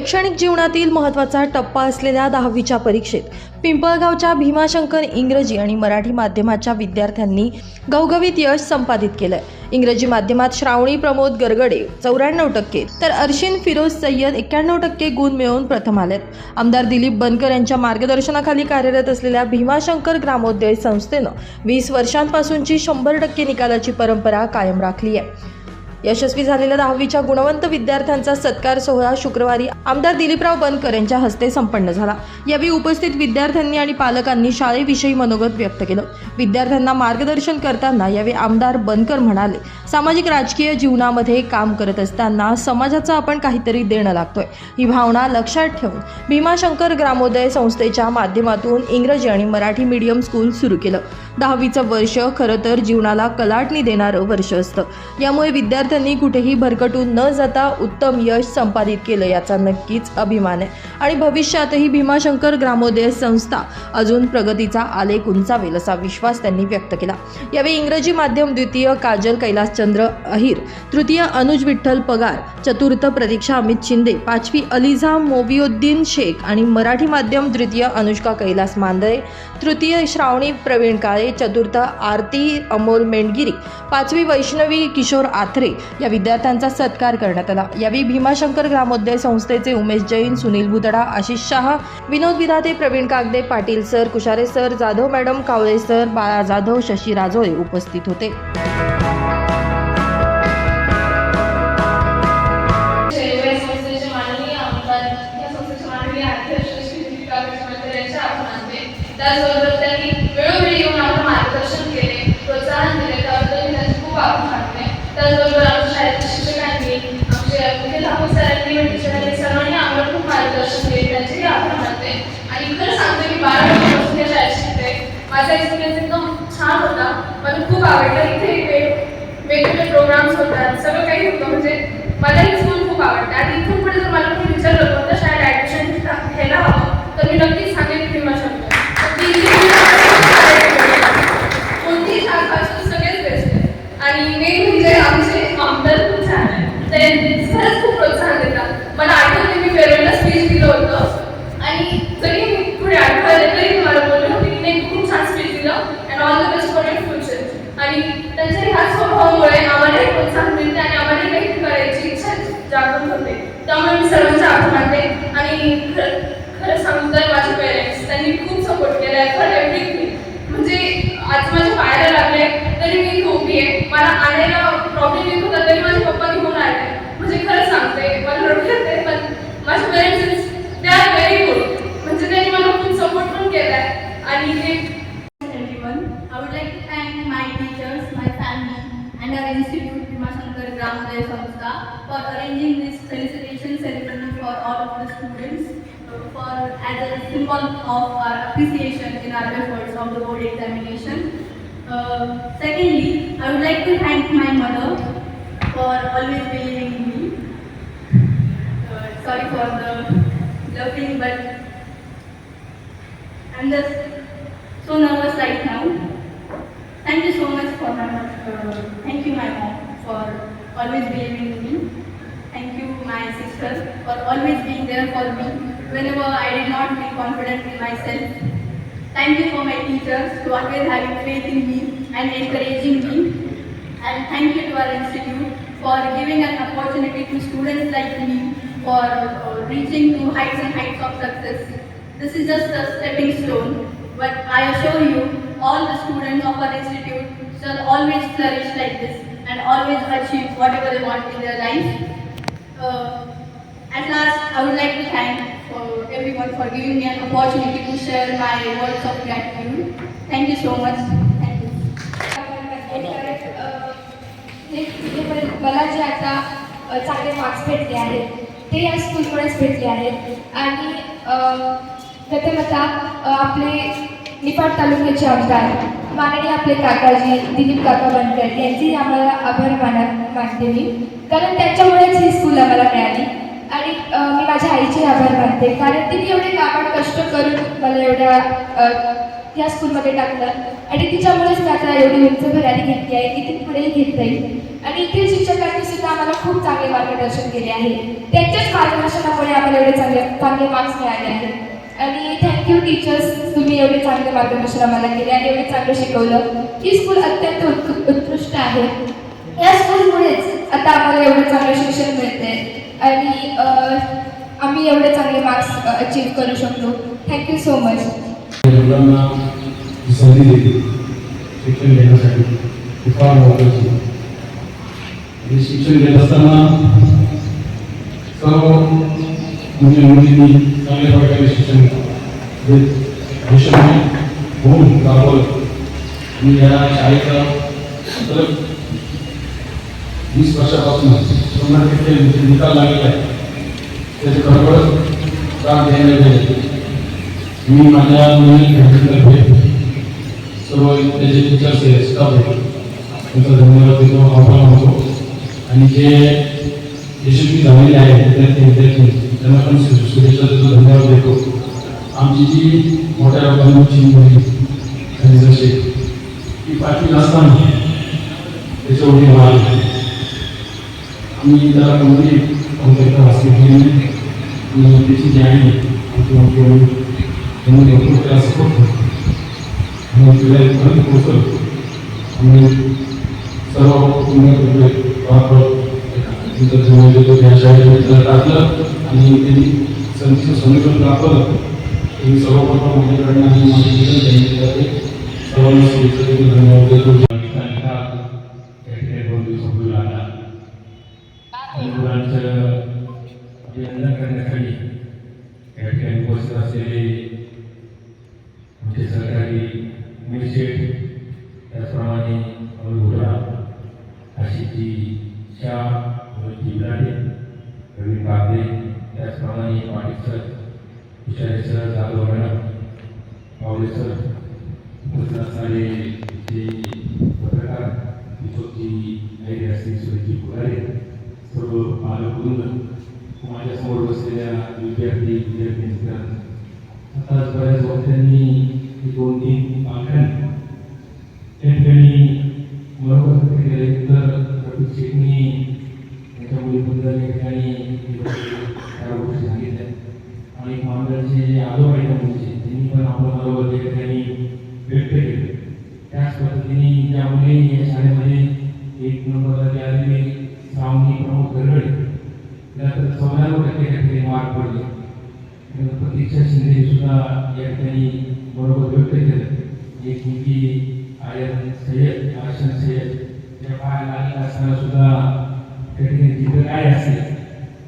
शैक्षणिक जीवनातील महत्त्वाचा टप्पा असलेल्या दहावीच्या परीक्षेत पिंपळगावच्या भीमाशंकर इंग्रजी आणि मराठी माध्यमाच्या विद्यार्थ्यांनी घवघवीत यश संपादित केलंय. इंग्रजी माध्यमात श्रावणी प्रमोद गरगडे चौऱ्याण्णव टक्के तर अर्शिन फिरोज सय्यद एक्क्याण्णव टक्के गुण मिळवून प्रथम आलेत. आमदार दिलीप बनकर यांच्या मार्गदर्शनाखाली कार्यरत असलेल्या भीमाशंकर ग्रामोदय संस्थेनं वीस वर्षांपासूनची शंभर टक्के निकालाची परंपरा कायम राखली आहे. यशस्वी झालेल्या दहावीच्या गुणवंत विद्यार्थ्यांचा सत्कार सोहळा शुक्रवारी आमदार दिलीपराव बनकर यांच्या हस्ते संपन्न झाला. यावेळी उपस्थित विद्यार्थ्यांनी आणि पालकांनी शाळेविषयी मनोगत व्यक्त केलं. विद्यार्थ्यांना मार्गदर्शन करताना यावेळी आमदार बनकर म्हणाले सामाजिक राजकीय जीवनामध्ये काम करत असताना समाजाचं आपण काहीतरी देणं लागतोय. ही भावना लक्षात ठेवून भीमाशंकर ग्रामोदय संस्थेच्या माध्यमातून इंग्रजी आणि मराठी मीडियम स्कूल सुरू केलं. दहावीचं वर्ष खरं तर जीवनाला कलाटणी देणारं वर्ष असतं यामुळे विद्यार्थ्यांनी कुठेही भरकटून न जाता उत्तम यश संपादित केलं याचा नक्कीच अभिमान आहे. आणि भविष्यातही भीमाशंकर ग्रामोदय संस्था अजून प्रगतीचा आलेख उंचावेल असा विश्वास त्यांनी व्यक्त केला. यावेळी इंग्रजी माध्यम द्वितीय काजल कैलासचंद्र अहिर तृतीय अनुज विठ्ठल पगार चतुर्थ प्रतीक्षा अमित शिंदे पाचवी अलिझा मोबियोद्दीन शेख आणि मराठी माध्यम द्वितीय अनुष्का कैलास मांदळे तृतीय श्रावणी प्रवीण काळे चतुर्थ आरती अमोल मेंडगिरी पाचवी वैष्णवी किशोर आथरे या विद्यार्थ्यांचा सत्कार करण्यात आला. यावेळी भीमाशंकर ग्रामोदय संस्थेचे Umesh Jain Sunil Bhutada Ashish Shah Vinod Vidhate Pravin Kagde Patil sir Kushare sir Jadhav madam Kawale sir Bala Jadhav Shashi Rajole उपस्थित होते. That's what माननीय आमदार या संस्थेचे माननीय अध्यक्ष श्री दीपिका विश्वनाथ यांचे आभार मानते त्याचबरोबर त्यांनी वेळोवेळी येऊन आपलं मार्गदर्शन केले प्रोत्साहन दिले त्याबद्दल मी त्यांचे खूप आभार मानते त्याचबरोबर आमच्या शाळेतील शिक्षकांनी आमचे मुख्याध्यापक सरांनी व टीचरांनी सर्वांनी आम्हाला खूप मार्गदर्शन केले त्यांचेही आभार मानते आणि खरं सांगते मी बारा वर्षापासून या शाळेत शिकते माझा एक्सपिरियन्स एकदम छान होता मला खूप आवडलं. इथे वेगवेगळे प्रोग्राम्स होतात. सगळं काही होतं. म्हणजे मला ही स्कूल खूप आवडते. आणि इथून पुढे जर मला कोणी विचारलं कोणत्या शाळेत ॲडमिशन घ्यायला हवं? तर मी नक्कीच सांगेन की भीमा कोणतीही शाखा असो सगळेच बेस्ट आहे. आणि मेन म्हणजे आमचे आमदार खूप छान आहे ते खरंच खूप प्रोत्साहन देतात मला आठवते मी फेअरवेलला स्पीच दिलं होतं आणि जरी मी पुढे आठवलं तरी मी मला बोलले होते की नाही खूप छान स्पीच दिलं and all the best for your future आणि त्यांच्या ह्या स्वभावामुळे आम्हालाही प्रोत्साहन मिळते आणि आम्हालाही काही करायची इच्छा जागृत होते त्यामुळे मी सर्वांचे आभार मानते आणि खरं खरं सांगू तर माझे पेरेंट्स त्यांनी खूप सपोर्ट केला आहे फॉर एव्हरीथिंग म्हणजे आज माझ्या पायाला लागले तरी मी इथे उभी आहे मला आणायला प्रॉब्लेम येत होता तरी माझे पप्पा घेऊन आले म्हणजे खरं सांगते मला रडू येते पण माझे पेरेंट्स ते आर व्हेरी गुड म्हणजे त्यांनी मला खूप सपोर्ट पण केला आहे आणि हे everyone. I would like to thank my teachers, my family, and our institute, Bhimashankar Gramoday Samstha, for arranging this felicitation ceremony for all of the students, uh, for as a symbol of our appreciation in our efforts of the board examination. Uh, secondly, I would like to thank my mother for always believing in me. Uh, sorry for the laughing, but I'm just so nervous right now. Thank you so much for my uh, thank you my mom for always believing in me. Thank you my sister for always being there for me whenever I did not feel confident in myself. Thank you for my teachers for always having faith in me and encouraging me. And thank you to our institute for giving an opportunity to students like me for uh, reaching to heights and heights of success. This is just a stepping stone, but I assure you all the students of our institute shall always flourish like this and always achieve whatever they want in their life. Uh, at last, I would like to thank for everyone for giving me an opportunity to share my words of gratitude. Thank you so much. मला- जे आता चांगले marks भेटले आहेत ते या स्कूलमुळेच भेटले आहेत. आणि अ, प्रथमतः आपले निफाड तालुक्याचे आमदार माननीय आपले काकाजी दिलीप काका बनकर यांची आम्हाला आभार माना मानते मी. कारण त्यांच्यामुळेच ही स्कूल आम्हाला मिळाली. आणि मी माझ्या आईचे आभार मानते. कारण तिने एवढे कामात कष्ट करून मला एवढ्या या स्कूलमध्ये टाकलं. आणि तिच्यामुळेच मी आता एवढी उंच भरारी घेतली आहे की ती पुढेही घेत जाईल आणि इथे शिक्षकांनी सुद्धा आम्हाला खूप चांगले मार्गदर्शन केले आहे. त्यांच्याच मार्गदर्शनामुळे आम्हाला एवढे चांगले चांगले मार्क्स मिळाले आहेत. आणि थँक्यू टीचर्स तुम्ही एवढे चांगले मार्गदर्शन आम्हाला केले आणि एवढे चांगलं शिकवलं. ही स्कूल अत्यंत उत्कृ उत्कृष्ट आहे. या स्कूलमुळेच आता आम्हाला एवढं चांगलं शिक्षण मिळते आणि आम्ही एवढे चांगले मार्क्स अचीव करू शकलो. थँक्यू सो मच मुलांना संधी दिली शिक्षण घेण्यासाठी हे फार महत्वाची आणि शिक्षण घेत असताना सर्व म्हणजे मुलींनी चांगल्या प्रकारे शिक्षण घेत यशस्वी होऊन दाखवलं. आणि या शाळेचा सलग वीस वर्षापासून शंभर टक्के निकाल लागलेला आहे. त्याचे खरोखरच काम द्यायला पाहिजे मी माझ्या नवीन घटनेतर्फे सर्व त्याचे टीचर्स आहे स्टाफ त्यांचा धन्यवाद देतो आभार मानतो. आणि जे यशस्वी झालेले आहेत विद्यार्थी विद्यार्थी त्यांना पण शु- शुभेच्छा देतो धन्यवाद देतो. आमची जी मोठ्या लोकांची मुली आणि जसे ती पाचवी असताना त्याच्या उडी मारली आम्ही त्याला कमिटी कॉन्ट्रॅक्टर हॉस्पिटल आणि त्याची जी आहे आमची मोठी मुलगी, त्यांनी भरपूर प्रयास आणि तिला इथपर्यंत पोहोचलो आणि सर्व कुटुंबातर्फे वापर तिथं जवळ देतो शाळेमध्ये त्याला टाकलं आणि त्यांनी संधीचं समीकरण दाखवलं त्यांनी सर्वप्रथम माझ्याकडनं आणि माझ्या जीवन त्यांनी त्याचे सर्वांना धन्यवाद देतो त्या ठिकाणी दोन दिवसापूर्वी आला आणि मुलांचं अभिनंदन करण्यासाठी या ठिकाणी उपस्थित असलेले आमचे सहकारी मिरशेठ त्याचप्रमाणे अमोल घोडा आशिषजी शाह मनोजी बिराडे प्रवीण कागदे त्याचप्रमाणे Patil sir Vichare sir Jadhav madam Pawale sir उपस्थित असणारे जे पत्रकार दीपकजी ऐरे असतील सुरेशजी पुढारे सर्व पालकवृंद माझ्यासमोर बसलेल्या विद्यार्थी विद्यार्थी मित्रांनो आताच बऱ्याच वक्त्यांनी दोन तीन पालकांनी त्या ठिकाणी बरोबर केले तर प्रतीक्षा शिंदे सुद्धा या ठिकाणी बरोबर व्यक्त केलं. एक मुलगी आर्यन सय्यद आशन सय्यद त्या पायाला लागलेला असताना सुद्धा त्या ठिकाणी जिथं काय असते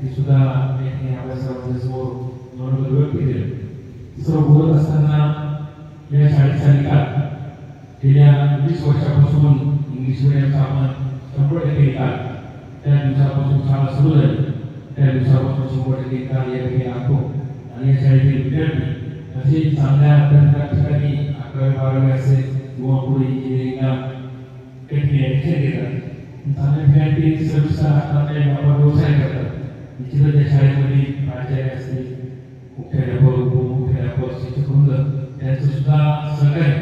ते सुद्धा या ठिकाणी अभ्यासक्रमाच्या समोर बरोबर व्यक्त केलं. सर्व बोलत असताना या शाळेचा निकाल गेल्या वीस वर्षापासून इंग्लिश मिडियमचा आपण शंभर टक्के निकाल त्या दिवसापासून शाळा सुरू झाली. त्या दिवसापासून शंभर टक्के निकाल या ठिकाणी आणतो आणि या शाळेतील विद्यार्थी असे चांगल्या अभ्यासक्रमाच्या ठिकाणी अकरावी बारावी असेल किंवा पुढे इंजिनिअरिंगला त्या ठिकाणी ऍडमिशन घेतात चांगल्या ठिकाणी ते सर्व्हिसचा आपल्या व्यवसाय करतात. निश्चितच त्या शाळेमध्ये प्राचार्य असतील मुख्याध्यापक उपमुख्याध्यापक शिक्षक वृंद त्यांचं सुद्धा सहकार्य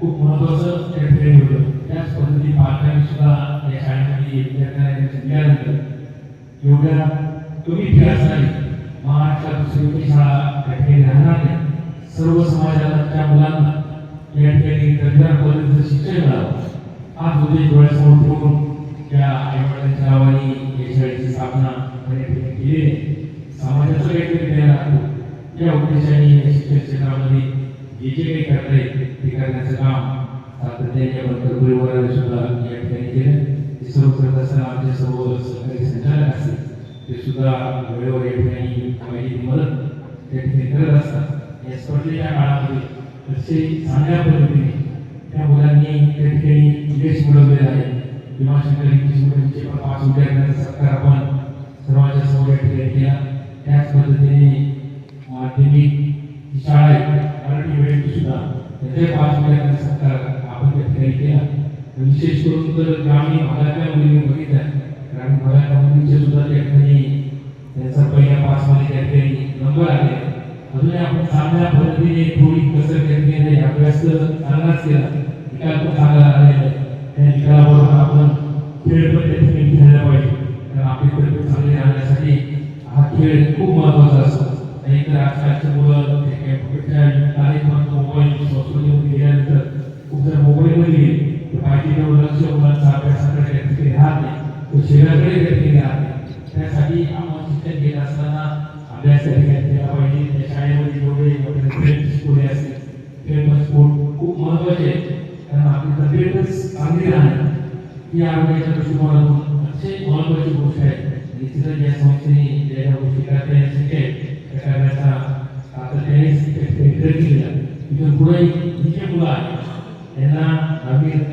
खूप महत्वाचं त्या ठिकाणी होतं. त्याच पद्धतीने पालकांनी सुद्धा या शाळेमध्ये विद्यार्थ्यांना admission दिल्यानंतर एवढ्या कमी फी असणारी महाराष्ट्रात दुसरी शाळा त्या ठिकाणी राहणार नाही सर्व समाजाच्या मुलांना या ठिकाणी दर्जा पद्धतीचं शिक्षण मिळावं. हा उद्देश डोळ्यासमोर ठेवून त्या आईवडिलांच्या नावाने या शाळेची स्थापना या ठिकाणी केली आहे. समाजाचं काहीतरी ज्ञान लागतो या उद्देशाने या शिक्षण क्षेत्रामध्ये जे जे काही करता येईल ते करण्याचं काम सातत्याने त्यांच्या बंदरपुरीवर सुद्धा या ठिकाणी केलं हे सर्व करत असताना आमचे सर्व सहकारी संचालक असतील ते सुद्धा वेळेवर या ठिकाणी माहिती मदत त्या ठिकाणी करत असतात. या स्पर्धेच्या काळामध्ये अतिशय चांगल्या पद्धतीने त्या मुलांनी त्या ठिकाणी यश मिळवलेलं आहे. भीमाशंकर इंग्लिश मिडियमचे पण पाच विद्यार्थ्यांचा सत्कार आपण सर्वांच्या समोर या ठिकाणी केला. त्याच पद्धतीने माध्यमिक जी शाळा आहे मराठी मिडियमची सुद्धा त्याचे पाच विद्यार्थ्यांचा सत्कार आपण त्या ठिकाणी केला. विशेष करून तर ग्रामीण भागातल्या मुलींनी बघितल्या कारण भागातल्या मुलींचे सुद्धा त्या ठिकाणी त्यांचा पहिल्या पाचमध्ये त्या ठिकाणी नंबर आले अजूनही आपण चांगल्या पद्धतीने थोडी कसर त्या ठिकाणी अभ्यास चांगलाच केला. निकाल पण चांगला आलेला आहे. त्या निकालाबरोबर आपण खेळ पण त्या ठिकाणी खेळला पाहिजे. कारण आपली तब्येत चांगली राहण्यासाठी हा खेळ खूप महत्त्वाचा असतो. नाहीतर आजकालच्या मुलं ते मोबाईल संस्कृतीमध्ये गेल्यानंतर खूप जर मोबाईलमध्ये पाहिजे तेवढं लक्ष मुलांचा अभ्यासाकडे त्या ठिकाणी राहत नाही. शरीराकडे त्या ठिकाणी त्यासाठी आपण शिक्षण घेत असताना अभ्यास त्या ठिकाणी केला पाहिजे? त्या शाळेमध्ये जेवढे आपले स्कूल असतील फेमस स्पोर्ट खूप महत्त्वाचे आहे कारण आपली तब्येतच चांगली राहणं ही आरोग्याच्या दृष्टिकोनातून अतिशय महत्वाची गोष्ट आहे. निश्चितच या संस्थेने ज्या गोष्टी करता त्या करण्याचा प्रयत्न तिथून पुढे ही मुलं आहेत. त्यांना नवीन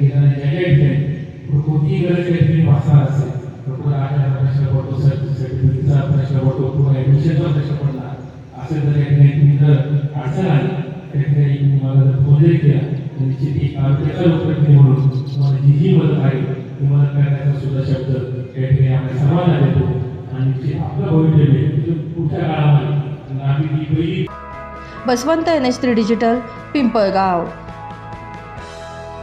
घेताना ज्या ज्या ठिकाणी पुढे कोणतीही गरज त्या ठिकाणी असेल? तर पुढे आधार प्रश्न पडतो सर्टिफिकेटचा प्रश्न पडतो पुढे ॲडमिशनचा प्रश्न पडला. असेल तर त्या ठिकाणी तुम्ही जर अडचण आली त्या ठिकाणी तुम्ही मला जर फोन जरी केला तर निश्चित एक आरोग्याचा लोकप्रतिनिधी म्हणून तुम्हाला जी जी मदत आहे ती मदत करण्याचा सुद्धा शब्द त्या ठिकाणी आपल्या सर्वांना देतो. आणि निश्चित आपलं भवितव्य पुढच्या काळामध्ये आपली जी पहिली Baswant N H three digital Pimpalgaon.